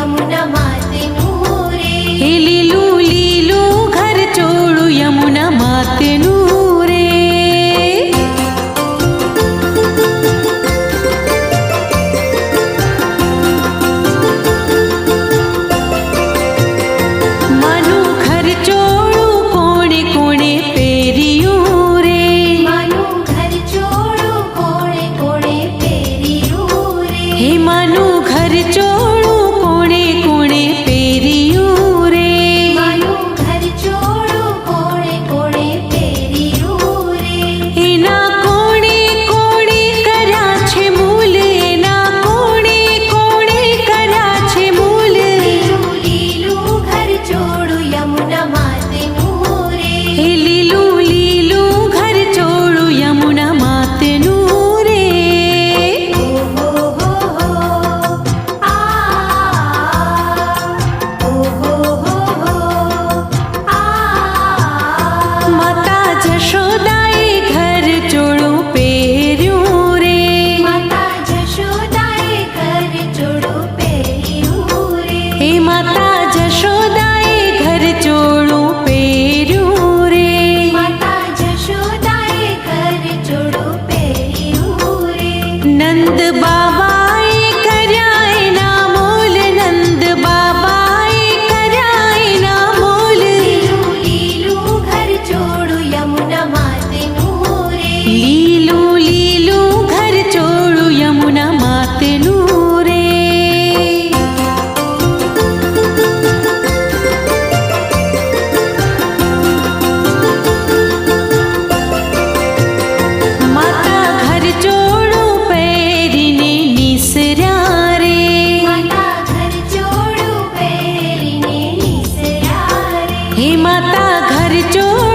યમુના માતેનું રે એ લીલું લીલું ઘર ચોળું યમુના માતેનું રે માનું ઘર ચોળું કોણે કોણે પહેર્યું રે Para घर चोर